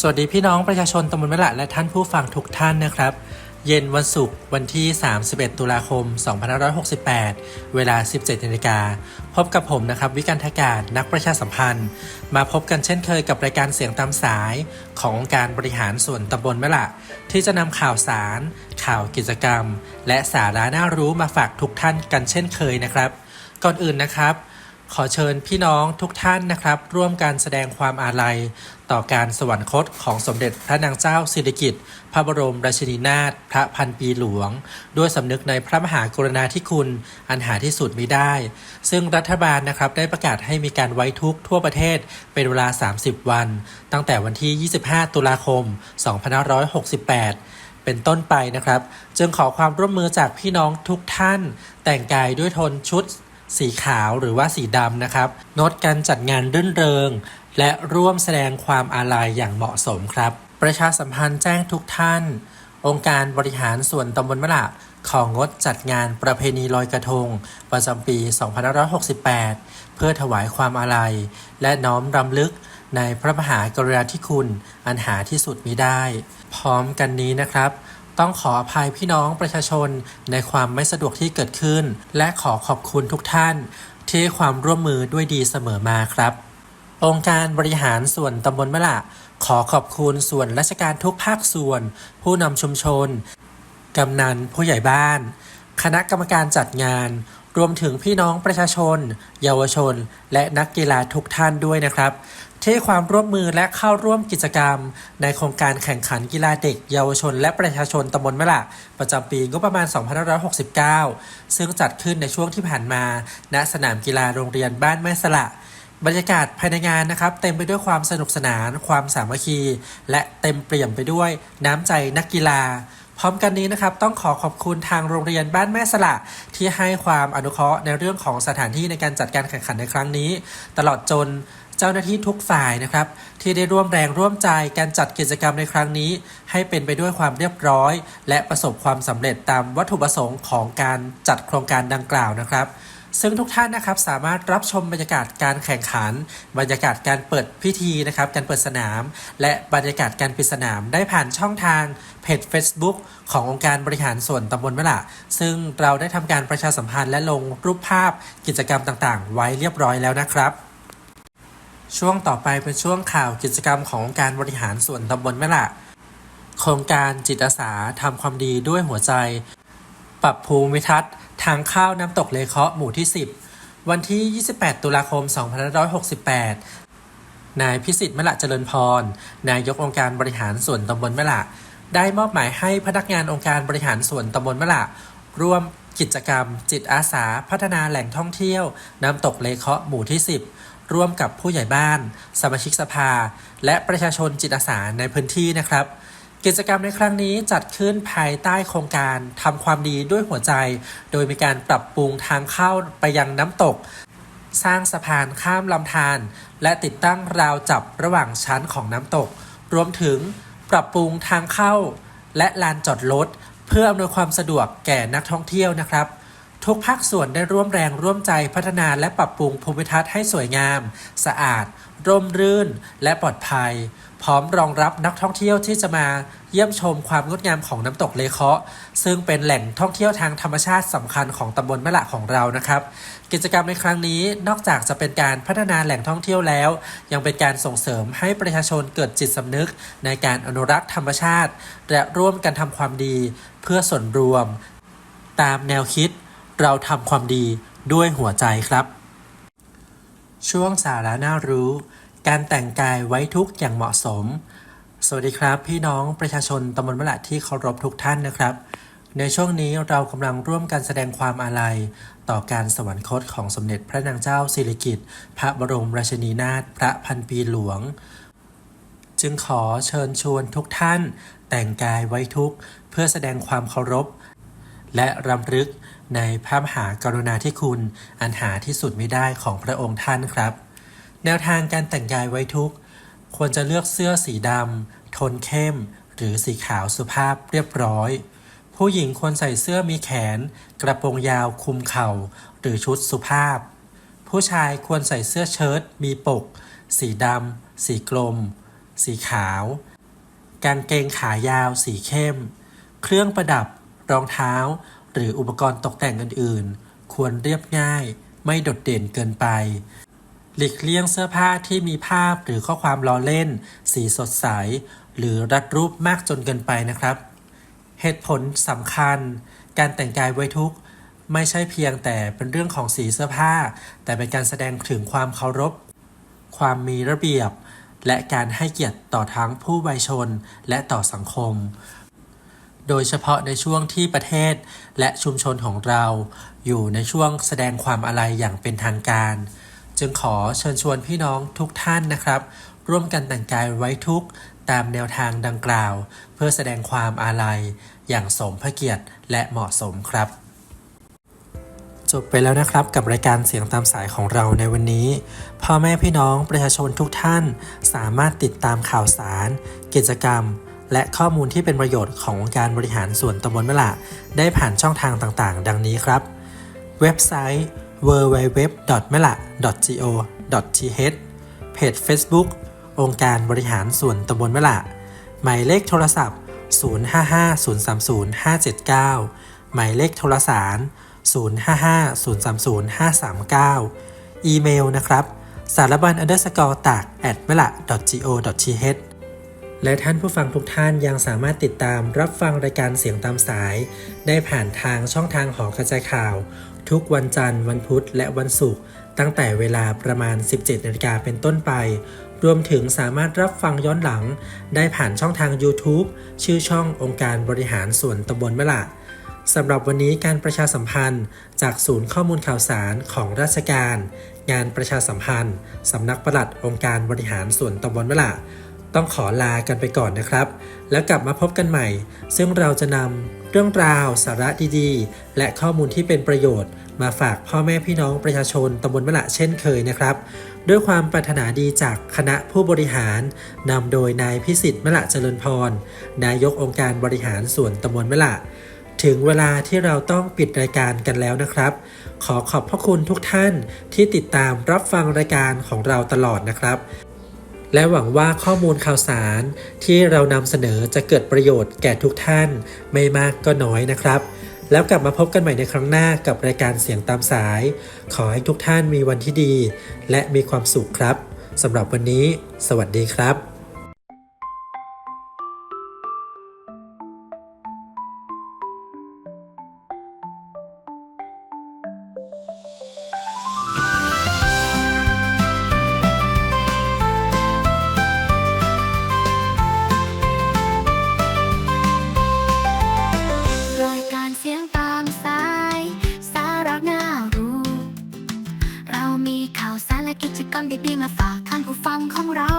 สวัสดีพี่น้องประชาชนตำบลแมะละและท่านผู้ฟังทุกท่านนะครับ เย็นวันศุกร์วันที่ 31 ตุลาคม 2568 เวลา 17นาฬิกาพบกับผมนะครับ วิการทการนักประชาสัมพันธ์ มาพบกันเช่นเคยกับรายการเสียงตามสายขององค์การบริหารส่วนตำบลแมะละ ที่จะนำข่าวสาร ข่าวกิจกรรม และสาระน่ารู้มาฝากทุกท่านกันเช่นเคยนะครับ ก่อนอื่นนะครับ ขอเชิญพี่น้องทุกท่านนะครับ ร่วมการแสดงความอาลัย ต่อการสวรรคตของสมเด็จพระนางเจ้าสิริกิติ์พระบรมราชินีนาถพระพันปีหลวง ด้วยสำนึกในพระมหากรุณาธิคุณอันหาที่สุดมิได้ ซึ่งรัฐบาลนะครับได้ประกาศให้มีการไว้ทุกข์ทั่วประเทศเป็นเวลา 30 วัน ตั้งแต่วันที่ 25 ตุลาคม 2568เป็นต้นไปนะครับ จึงขอความร่วมมือจากพี่น้องทุกท่าน แต่งกายด้วยทนชุด สีขาวหรือว่าสีดำนะครับงดการจัดงานรื่นเริง และร่วมแสดงความอาลัยอย่างเหมาะสมครับ ประชาสัมพันธ์แจ้งทุกท่าน องค์การบริหารส่วนตำบลมะละของงดจัดงานประเพณีลอยกระทง ประจำปี 2568 เพื่อถวายความอาลัย และน้อมรำลึกในพระมหากรุณาธิคุณ อันหาที่สุดมิได้ พร้อมกันนี้นะครับ ต้องขออภัยพี่น้องประชาชนในความไม่สะดวกที่เกิดขึ้น และขอขอบคุณทุกท่าน ที่ให้ความร่วมมือด้วยดีเสมอมาครับ องค์การบริหารส่วนตำบลมะละขอขอบคุณส่วนราชการทุกภาคส่วน ผู้นำชุมชน กำนันผู้ใหญ่บ้าน คณะกรรมการจัดงาน รวมถึงพี่น้องประชาชน เยาวชน และนักกีฬาทุกท่านด้วยนะครับ ที่ความร่วมมือและเข้าร่วมกิจกรรม ในโครงการแข่งขันกีฬาเด็ก เยาวชน และประชาชนตำบลมะละประจำปีงบประมาณ 2569 ซึ่งจัดขึ้นในช่วงที่ผ่านมา ณสนามกีฬาโรงเรียนบ้านแม่สละบรรยากาศภายในงานนะครับ เต็มไปด้วยความสนุกสนาน ความสามัคคี และเต็มเปี่ยมไปด้วยน้ำใจนักกีฬา พร้อมกันนี้นะครับต้องขอขอบคุณทางโรงเรียนบ้านแม่สละ ที่ให้ความอนุเคราะห์ในเรื่องของสถานที่ในการจัดการแข่งขันในครั้งนี้ ตลอดจนเจ้าหน้าที่ทุกฝ่ายนะครับ ที่ได้ร่วมแรงร่วมใจการจัดกิจกรรมในครั้งนี้ ให้เป็นไปด้วยความเรียบร้อย และประสบความสำเร็จตามวัตถุประสงค์ของการจัดโครงการดังกล่าวนะครับ ซึ่งทุกท่านนะครับสามารถรับชมบรรยากาศการแข่งขัน บรรยากาศการเปิดพิธีนะครับการเปิดสนาม และบรรยากาศการปิดสนามได้ผ่านช่องทางเพจ Facebook ขององค์การบริหารส่วนตำบลมะละ ซึ่งเราได้ทำการประชาสัมพันธ์และลงรูปภาพกิจกรรมต่างๆ ไว้เรียบร้อยแล้วนะครับช่วงต่อไปเป็นช่วงข่าวกิจกรรมขององค์การบริหารส่วนตำบลมละ โครงการจิตอาสาทำความดีด้วยหัวใจ ปรับภูมิทัศน์ ทางเข้าวน้ำตกเลเคาะหมู่ที่ 10 วันที่ 28 ตุลาคม 2568 นายพิสิทธิ์มะละเจริญพร นายกองค์การบริหารส่วนตำบลมะละ ได้มอบหมายให้พนักงานองค์การบริหารส่วนตำบลมะละ ร่วมกิจกรรม จิตอาสาพัฒนาแหล่งท่องเที่ยว น้ำตกเลเคาะหมู่ที่ 10 ร่วมกับผู้ใหญ่บ้าน สมาชิกสภา และประชาชนจิตอาสาในพื้นที่นะครับ กิจกรรมในครั้งนี้จัดขึ้นภายใต้โครงการทำความดีด้วยหัวใจ โดยมีการปรับปรุงทางเข้าไปยังน้ำตก สร้างสะพานข้ามลำธารและติดตั้งราวจับระหว่างชั้นของน้ำตก รวมถึงปรับปรุงทางเข้า และลานจอดรถเพื่ออำนวยความสะดวกแก่นักท่องเที่ยวนะครับ ทุกภาคส่วนได้ร่วมแรงร่วมใจพัฒนาและปรับปรุงภูมิทัศน์ให้สวยงาม สะอาด ร่มรื่น และปลอดภัย พร้อมรองรับนักท่องเที่ยวที่จะมาเยี่ยมชมความงดงามของน้ำตกเลเคาะ ซึ่งเป็นแหล่งท่องเที่ยวทางธรรมชาติสำคัญของตำบลมะละของเรานะครับ กิจกรรมในครั้งนี้นอกจากจะเป็นการพัฒนาแหล่งท่องเที่ยวแล้ว ยังเป็นการส่งเสริมให้ประชาชนเกิดจิตสำนึก ในการอนุรักษ์ธรรมชาติ และร่วมกันทำความดี เพื่อส่วนรวม ตามแนวคิด เราทำความดีด้วยหัวใจครับ ช่วงสาระน่ารู้ การแต่งกายไว้ทุกอย่างเหมาะสม สวัสดีครับ พี่น้องประชาชนตำบลมะละที่เคารพทุกท่านนะครับ ในช่วงนี้เรากำลังร่วมกันแสดงความอาลัย ต่อการสวรรคตของสมเด็จพระนางเจ้าสิริกิติ์พระบรมราชินีนาถพระพันปีหลวง จึงขอเชิญชวนทุกท่าน แต่งกายไว้ทุกเพื่อแสดงความเคารพ และรำลึก ในพระมหากรุณาธิคุณ อันหาที่สุดไม่ได้ของพระองค์ท่านครับ แนวทางการแต่งกายไว้ทุกข์ควรจะเลือกเสื้อสีดำทนเข้ม หรือสีขาวสุภาพเรียบร้อย ผู้หญิงควรใส่เสื้อมีแขน กระโปรงยาวคุมเข่า หรือชุดสุภาพ ผู้ชายควรใส่เสื้อเชิ้ตมีปก สีดำสีกลม สีขาว กางเกงขายาวสีเข้ม เครื่องประดับ รองเท้า หรืออุปกรณ์ตกแต่งอื่นๆ ควรเรียบง่าย ไม่โดดเด่นเกินไป หลีกเลี่ยงเสื้อผ้าที่มีภาพหรือข้อความล้อเล่น สีสดใส หรือรัดรูปมากจนเกินไปนะครับ เหตุผลสำคัญ การแต่งกายไว้ทุกข์ไม่ใช่เพียงแต่เป็นเรื่องของสีเสื้อผ้า แต่เป็นการแสดงถึงความเคารพ ความมีระเบียบ และการให้เกียรติต่อทั้งผู้วัยชนและต่อสังคม โดยเฉพาะในช่วงที่ประเทศและชุมชนของเรา อยู่ในช่วงแสดงความอาลัยอย่างเป็นทางการ จึงขอเชิญชวนพี่น้องทุกท่านนะครับ ร่วมกันแต่งกายไว้ทุกตามแนวทางดังกล่าว เพื่อแสดงความอาลัยอย่างสมพระเกียรติและเหมาะสมครับ จบไปแล้วนะครับกับรายการเสียงตามสายของเราในวันนี้พ่อแม่พี่น้องประชาชนทุกท่าน สามารถติดตามข่าวสาร กิจกรรม และข้อมูลที่เป็นประโยชน์ขององค์การบริหารส่วนตำบลมะละได้ผ่านช่องทางต่างๆ ดังนี้ครับ เว็บไซต์ www.mela.go.th เพจ Facebook องค์การบริหารส่วนตำบลมะละหมายเลขโทรศัพท์ 0550300579 หมายเลขโทรสาร 0550300539 อีเมลนะครับ สารบัญ underscore ตาก at mela go th และท่านผู้ฟังทุกท่านยังสามารถติดตามรับฟังรายการเสียงตามสาย ได้ผ่านทางช่องทางหอกระจายข่าว ทุกวันจันทร์ วันพุธ และวันศุกร์ตั้งแต่เวลาประมาณ 17นาฬิกาเป็นต้นไป รวมถึงสามารถรับฟังย้อนหลัง ได้ผ่านช่องทาง YouTube ชื่อช่ององค์การบริหารส่วนตำบลมะละสำหรับวันนี้การประชาสัมพันธ์ จากศูนย์ข้อมูลข่าวสารของราชการ งานประชาสัมพันธ์สำนักปลัดองค์การบริหารส่วนตำบลมะละ ต้องขอลากันไปก่อนนะครับ แล้วกลับมาพบกันใหม่ ซึ่งเราจะนำเรื่องราวสาระดีๆ และข้อมูลที่เป็นประโยชน์ มาฝากพ่อแม่พี่น้องประชาชนตำบลมะละเช่นเคยนะครับ ด้วยความปรารถนาดีจากคณะผู้บริหารนำโดยนายพิสิทธิ์มะละเจริญพร นายกองค์การบริหารส่วนตำบลมะละถึงเวลาที่เราต้องปิดรายการกันแล้วนะครับ ขอขอบพระคุณทุกท่านที่ติดตามรับฟังรายการของเราตลอดนะครับ และหวังว่าข้อมูลข่าวสารที่เรานำเสนอจะเกิดประโยชน์แก่ทุกท่านไม่มากก็น้อยนะครับ แล้วกลับมาพบกันใหม่ในครั้งหน้ากับรายการเสียงตามสาย ขอให้ทุกท่านมีวันที่ดี และมีความสุขครับสำหรับวันนี้ สวัสดีครับ ลังของเรา